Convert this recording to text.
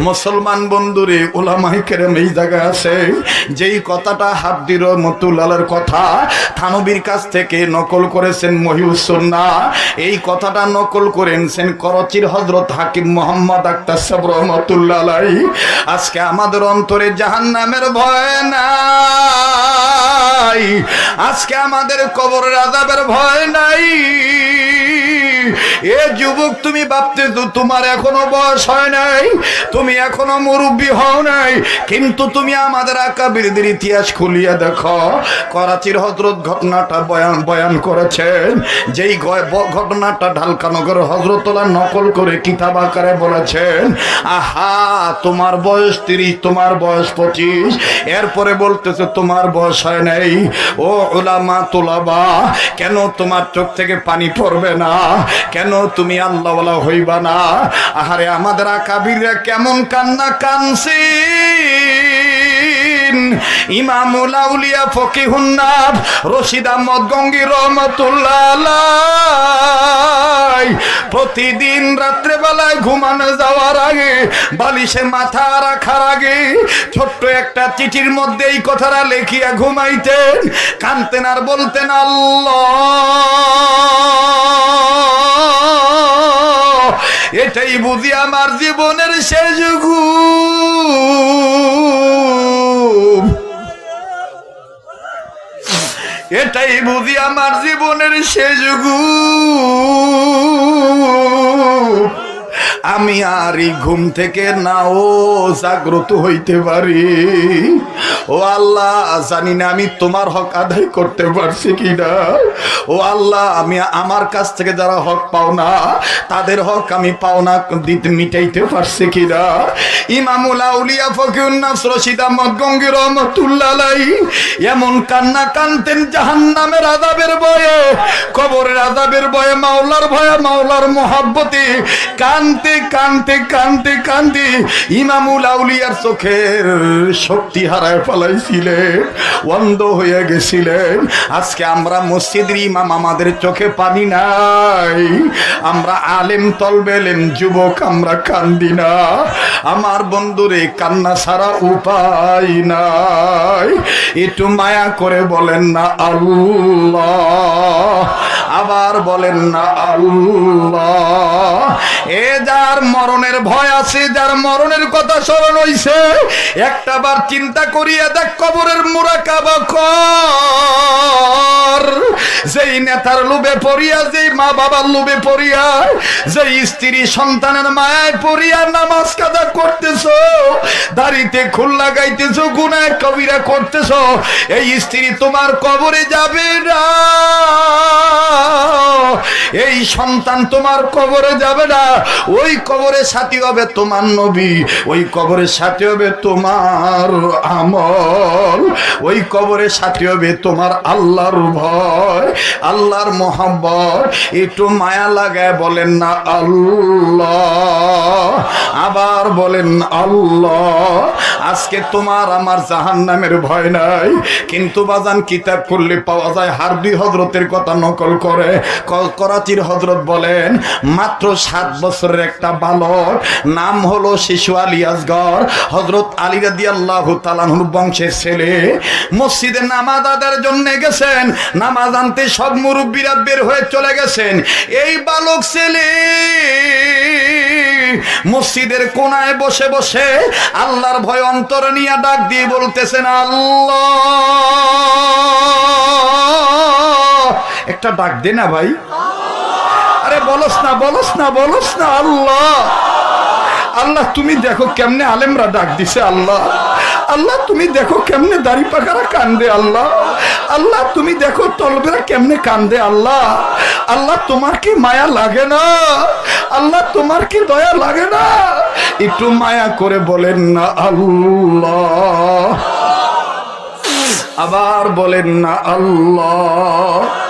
মুসলমান বন্ধুরে, ওলামাই কেরাম এই জায়গায় আছে। যেই কথাটা হাবদির মতুল্লালের কথা, থানবীর কাছ থেকে নকল করেছেন মহিউসন্না এই কথাটা নকল করেছেন করচির হজরত হাকিম মোহাম্মদ আক্তার সাহেব রহমতুল্লাহ আজকে আমাদের অন্তরে জাহান্নামের ভয় নাই। আজকে আমাদের কবরের আজাবের ভয় নাই। এ যুবক, তুমি তোমার এখনও বয়স হয় নাই, তুমি এখনও মুরব্বী হও নাই, কিন্তু তুমি আমাদের ইতিহাস দেখো। করাচির হজরত ঘটনাটা বয়ান বয়ান করেছেন, যেই ঘটনাটা ঢালকানগর হজরতলা নকল করে কিতাব আকারে বলেছেন, আহা, তোমার বয়স তিরিশ, তোমার বয়স পঁচিশ, এরপরে বলতেছে তোমার বয়স হয় নাই। ও ওলা ওলামা তোলাবা, কেন তোমার চোখ থেকে পানি পড়বে না? কেন তুমি আল্লাহওয়ালা হইবা না? আহারে আমাদের আকাবিররা কেমন কান্না কানছি ইমামুল আউলিয়া ফকিহুন্নাব রশিদ আহমদ গঙ্গি রহমতুল্লাহ। প্রতিদিন রাত্রেবেলায় ঘুমানো যাওয়ার আগে, বালিশে মাথা রাখার আগে ছোট্ট একটা চিঠির মধ্যে এই কথাটা লেখিয়া ঘুমাইতেন। কানতেন আর বলতেন, আল্লাহ এটাই বুঝি আমার জীবনের শেষ ঘুম। এটাই বুঝি আমার জীবনের শেষ আমি আর ঘুম থেকে নাও জাগ্রত হইতে পারি। ও আল্লাহ, জানি না আমি তোমার হক আদায় করতে পারছি কিনা। ও আল্লাহ, আমি আমার কাছ থেকে যারা হক পাও না, তাদের হক আমি পাওনা দিতে মিটাইতে পারছি কিনা। ইমামুল আউলিয়া ফকিউন্নাস রশিদ আহমদ গঙ্গির রহমতুল্লাহ এমন কান্না কানতেন জাহান্নামের আযাবের ভয়ে, কবরের আযাবের ভয়ে, মাওলার ভয়ে, মাওলার মহাব্বতে কানতে কানতে কানতে কানতে ইমামুল আউলিয়ার চোখের শক্তি হারায় ফেলাইছিলেন, অন্ধ হয়ে গেছিলেন। আজকে আমরা মসজিদের ইমাম, আমাদের চোখে পানি নাই। আমরা আলেম, তলবেলেম যুবক, আমরা কান্দি না। আমার বন্ধুরে কান্না ছাড়া উপায় নাই। একটু মায়া করে বলেন না আল্লাহ। আবার বলেন না আল্লাহ। এ যার মরণের ভয় আছে, যার মরণের কথা স্মরণ হইছে, একটা বার চিন্তা করিয়া দেখ কবরের মুরা কাবা কর যেই নেতার লোভে পড়িয়া, যেই মা বাবার লোভে পড়িয়া, যেই স্ত্রী সন্তানের মায়ায় পড়িয়া নামাজ কাদা করতেছ, দাড়িতে খুল লাগাইতেছ, গুনায় কবিরা করতেছ, এই স্ত্রী তোমার কবরে যাবে না। এই সন্তান তোমার কবরে যাবে না। ওই কবরে সাথী হবে তোমার নবী, ওই কবরে সাথী হবে তোমার আমল, ওই কবরে সাথী হবে তোমার আল্লাহর ভয়, আল্লাহর মহাব্বর একটু মায়া লাগায় বলেন না আল্লাহ, আবার বলেন আল্লাহ আজকে তোমার আমার জাহান নামের ভয় নাই। কিন্তু বাজান কিতাব করলে পাওয়া যায়, হারবি হজরতের কথা নকল করে। করাচির হজরত বলেন, মাত্র সাত বছরের একটা বালক, নাম হলো শিশু আলী আসগর। হজরত আলী রাদি আল্লাহ তালাহুর বংশের ছেলে। মসজিদে নামাজ আদার জন্য গেছেন, নামাজ আনতে সব মুরব্বীরা বের হয়ে চলে গেছেন। এই বালক ছেলে মসজিদের কোনায় বসে বসে আল্লাহর ভয় অন্তর নিয়ে ডাক দিয়ে বলতেছেন, আল্লাহ। একটা ডাক দে না ভাই। আরে বলস না বলস না বলস না, আল্লাহ। আল্লাহ, তুমি দেখো কেমনে আলেমরা ডাক দিছে আল্লাহ। আল্লাহ, তুমি দেখো কেমনে দাড়ি পাকারা কান্দে আল্লাহ। আল্লাহ, তুমি দেখো তলবেরা কেমনে কান্দে আল্লাহ। আল্লাহ, তোমার কি মায়া লাগে না? আল্লাহ, তোমার কি দয়া লাগে না? একটু মায়া করে বলেন না আল্লাহ। আবার বলেন না আল্লাহ।